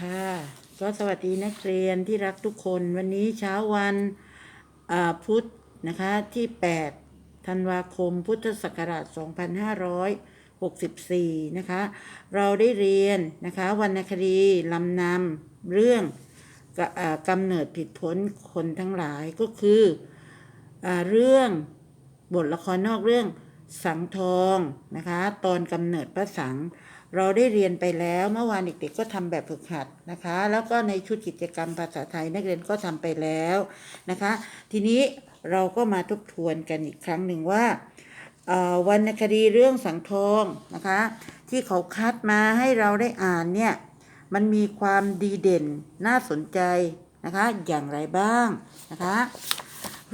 ค่ะ ก็สวัสดีนักเรียนที่รักทุกคนวันนี้เช้าวันพุธนะคะที่ 8 ธันวาคมพุทธศักราช 2564 นะคะ เราได้เรียนนะคะวรรณคดีลำนำเรื่องกะอ่ากำเนิดผิดพ้นคนทั้งหลายก็คืออเรื่องบทละครนอกเรื่องสังทองนะคะ ตอนกำเนิดพระสัง เราได้เรียนไปแล้วเมื่อวานเด็กๆก็ทำแบบฝึกหัดนะคะ แล้วก็ในชุดกิจกรรมภาษาไทยนักเรียนก็ทำไปแล้วนะคะ ทีนี้เราก็มาทบทวนกันอีกครั้งหนึ่งว่าวรรณคดีเรื่องสังทองนะคะ ที่เขาคัดมาให้เราได้อ่านเนี่ยมันมีความดีเด่นน่าสนใจนะคะอย่างไรบ้างนะคะ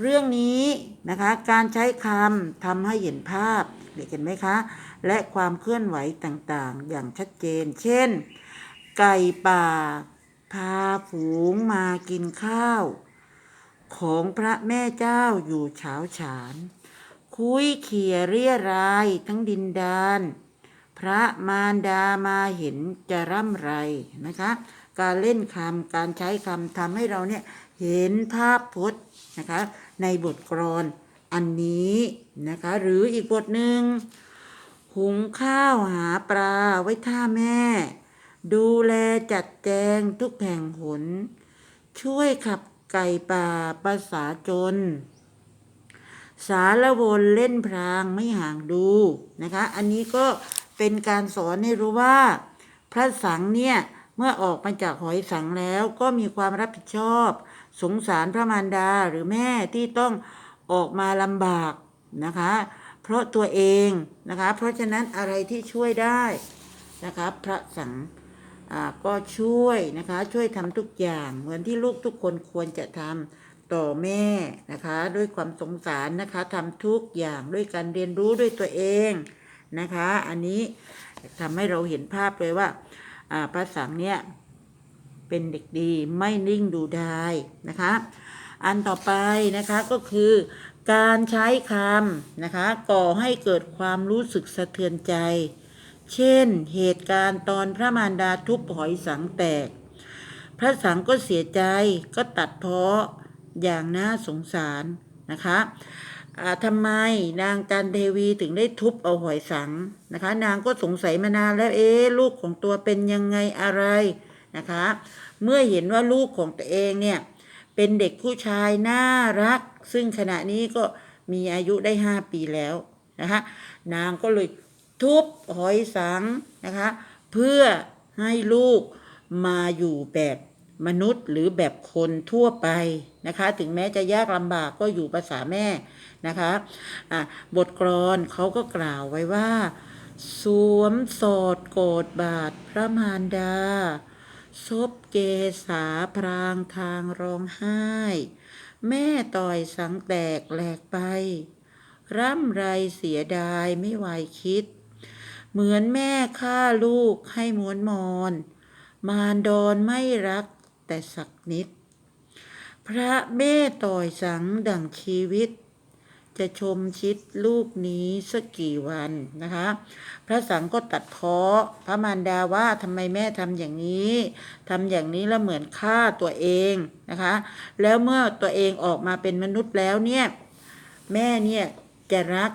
เรื่องนี้นะคะการใช้คำทำให้เห็นภาพเห็นไหมคะ และความเคลื่อนไหวต่างๆ อย่างชัดเจน เช่น ไก่ป่า พาฝูงมากินข้าว ของพระแม่เจ้าอยู่เฉาฉาน คุยเขี่ยเรียรายทั้งดินดานพระมารดามาเห็นจะร่ำไรนะคะ การเล่นคำการใช้คำทำให้เราเนี่ยเห็นภาพพจน์นะคะ ในบทกลอนอันนี้นะคะ หรืออีกบทหนึ่ง หุงข้าวหาปลาไว้ท่าแม่ ดูแลจัดแจงทุกแห่งหน ช่วยขับไก่ป่าภาษาจน สารวนเล่นพรางไม่ห่างดูนะคะ อันนี้ก็เป็นการสอนให้รู้ว่า พระสังเนี่ยเมื่อออกมาจากหอยสังแล้วก็มีความรับผิดชอบ สงสารพระมารดาหรือแม่ที่ต้องออกมาลำบากนะคะ เพราะตัวเองนะคะ เพราะฉะนั้นอะไรที่ช่วยได้นะคะพระสังก็ช่วยนะคะช่วยทำทุกอย่างเหมือนที่ลูกทุกคนควรจะทำต่อแม่นะคะ ด้วยความสงสารนะคะทำทุกอย่างด้วยการเรียนรู้ด้วยตัวเองนะคะ อันนี้ทำให้เราเห็นภาพเลยว่าพระสังเนี่ยเป็นเด็กดีไม่นิ่งดูดายนะคะ อันต่อไปนะคะก็คือ การใช้คำนะคะก่อให้เกิดความรู้สึกสะเทือนใจ เช่น เหตุการณ์ตอนพระมารดาทุบหอยสังแตก พระสังก็เสียใจก็ตัดเพ้ออย่างน่าสงสารนะคะทำไมนางจันเทวีถึงได้ทุบเอาหอยสังนะคะ นางก็สงสัยมานานแล้วเอ๊ลูกของตัวเป็นยังไงอะไรนะคะ เมื่อเห็นว่าลูกของตัวเองเนี่ย เป็นเด็กผู้ชายน่ารัก ซึ่งขณะนี้ก็มีอายุได้ห้าปีแล้วนะคะนางก็เลยทุบหอยสังนะคะเพื่อให้ลูกมาอยู่แบบมนุษย์หรือแบบคนทั่วไปนะคะ ถึงแม้จะยากลำบากก็อยู่ภาษาแม่นะคะะบทกลอนเขาก็กล่าวไว้ว่า สวมสอดโกดบาทพระมารดา ซบเกษาพรางทางร้องไห้ แม่ต่อยสังแตกแหลกไป ร่ำไรเสียดายไม่ไหวคิด เหมือนแม่ฆ่าลูกให้ม้วนมอน มารดอนไม่รักแต่สักนิด พระแม่ต่อยสังดั่งชีวิต จะชมชิดลูกนี้สักกี่วันนะคะ พระสังก็ตัดเพ้อพระมารดาว่าทำไมแม่ทำอย่างนี้ทำอย่างนี้แล้วเหมือนฆ่าตัวเองนะคะ แล้วเมื่อตัวเองออกมาเป็นมนุษย์แล้วเนี่ยแม่เนี่ยจะรัก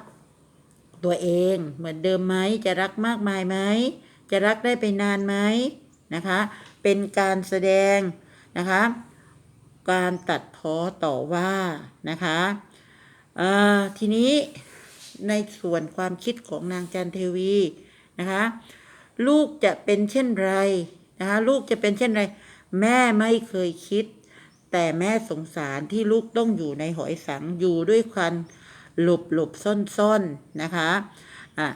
ตัวเองเหมือนเดิมไหมจะรักมากมายไหมจะรักได้ไปนานไหมนะคะ เป็นการแสดงนะคะ การตัดพ้อต่อว่านะคะ ทีนี้ในส่วนความคิดของนางจันเทวีนะคะลูกจะเป็นเช่นไรนะคะลูกจะเป็นเช่นไร แม่ไม่เคยคิด แต่แม่สงสารที่ลูกต้องอยู่ในหอยสังอยู่ด้วยความหลบหลบซ่อนซ่อนนะคะอะ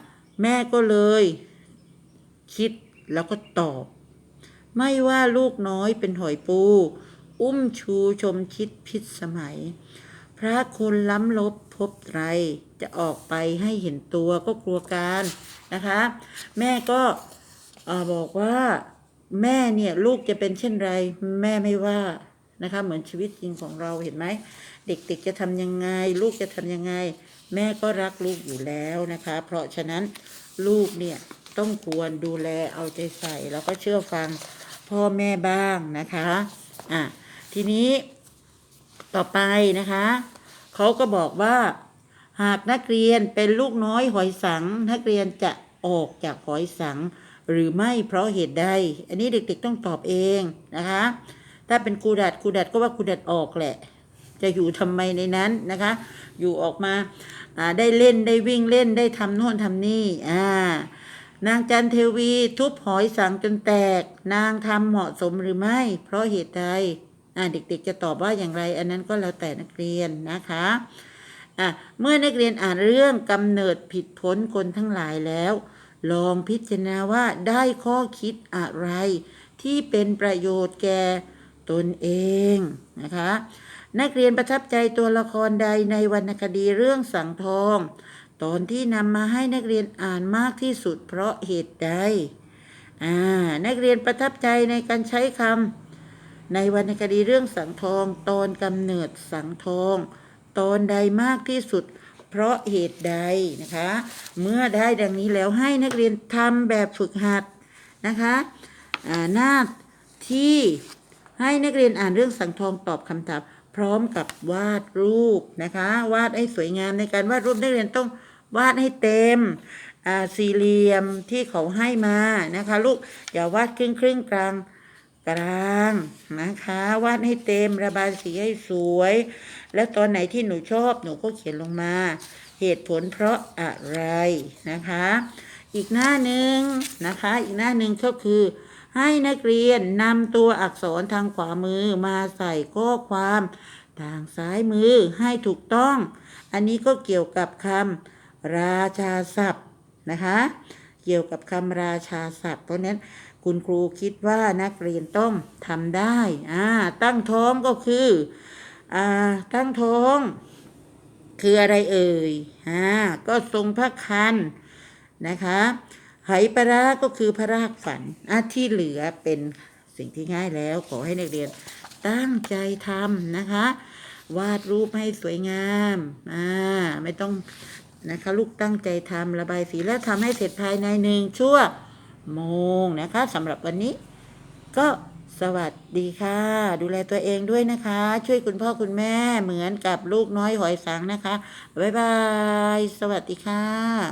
แม่ก็เลย คิดแล้วก็ตอบ ไม่ว่าลูกน้อยเป็นหอยปู อุ้มชูชมคิดพิษสมัย พระคุณล้ำลบพบไรจะออกไปให้เห็นตัวก็กลัวการนะคะ แม่ก็บอกว่าแม่เนี่ยลูกจะเป็นเช่นไร แม่ไม่ว่านะคะ เหมือนชีวิตจริงของเราเห็นไหมเด็กๆจะทำยังไง ลูกจะทำยังไง แม่ก็รักลูกอยู่แล้วนะคะ เพราะฉะนั้นลูกเนี่ยต้องควรดูแลเอาใจใส่ แล้วก็เชื่อฟังพ่อแม่บ้างนะคะ อะ ทีนี้ ต่อไปนะคะเขาก็บอกว่า หากนักเรียนเป็นลูกน้อยหอยสัง นักเรียนจะออกจากหอยสัง หรือไม่เพราะเหตุใด อันนี้เด็กๆต้องตอบเองนะคะ ถ้าเป็นครูดัดครูดัดก็ว่าครูดัดออกแหละ จะอยู่ทำไมในนั้นนะคะ อยู่ออกมาได้เล่นได้วิ่งเล่นได้ทำโน่นทำนี่อ่านางจันเทวีทุบหอยสังจนแตก นางทำเหมาะสมหรือไม่ เพราะเหตุใด เด็กๆจะตอบว่าอย่างไร อันนั้นก็แล้วแต่นักเรียนนะคะะเมื่อนักเรียนอ่านเรื่องกำเนิดผิดพ้นคนทั้งหลายแล้ว ลองพิจารณาว่าได้ข้อคิดอะไร ที่เป็นประโยชน์แก่ตนเองนะคะนักเรียนประทับใจตัวละครใดในวรรณคดีเรื่องสังทอง ตอนที่นำมาให้นักเรียนอ่านมากที่สุดเพราะเหตุใดนักเรียนประทับใจในการใช้คำ ในวรรณคดีเรื่องสังทองตอนกำเนิดสังทอง ตอนใดมากที่สุด เพราะเหตุใดนะคะ เมื่อได้ดังนี้แล้วให้นักเรียนทำแบบฝึกหัดนะคะหน้าที่ให้นักเรียนอ่านเรื่องสังทองตอบคำถาม พร้อมกับวาดรูปนะคะ วาดให้สวยงามในการวาดรูปนักเรียนต้องวาดให้เต็มสี่เหลี่ยมที่เขาให้มานะคะ ลูกอย่าวาดครึ่งครึ่งกลาง กลางนะคะ วาดให้เต็มระบายสีให้สวย แล้วตอนไหนที่หนูชอบหนูก็เขียนลงมา เหตุผลเพราะอะไรนะคะ อีกหน้าหนึ่งนะคะ อีกหน้าหนึ่งก็คือ ให้นักเรียนนำตัวอักษรทางขวามือมาใส่ข้อความทางซ้ายมือให้ถูกต้อง อันนี้ก็เกี่ยวกับคำราชาศัพท์นะคะ เกี่ยวกับคำราชาศัพท์ เพราะนั้นคุณครูคิดว่านักเรียนต้องทำได้อ่าตั้งท้องก็คืออ่าตั้งท้อง คืออะไรเอ่ยอ่าก็ทรงพระคันนะคะไหปลาราก็คือพระรากฝันอะที่เหลือเป็นสิ่งที่ง่ายแล้วขอให้นักเรียนตั้งใจทำนะคะ วาดรูปให้สวยงามอ่าไม่ต้อง นะคะลูกตั้งใจทำระบายสีแล้วทำให้เสร็จภายในหนึ่งชั่วโมงนะคะสำหรับวันนี้ ก็สวัสดีค่ะ ดูแลตัวเองด้วยนะคะ ช่วยคุณพ่อคุณแม่เหมือนกับลูกน้อยหอยสังนะคะ บ๊ายบาย สวัสดีค่ะ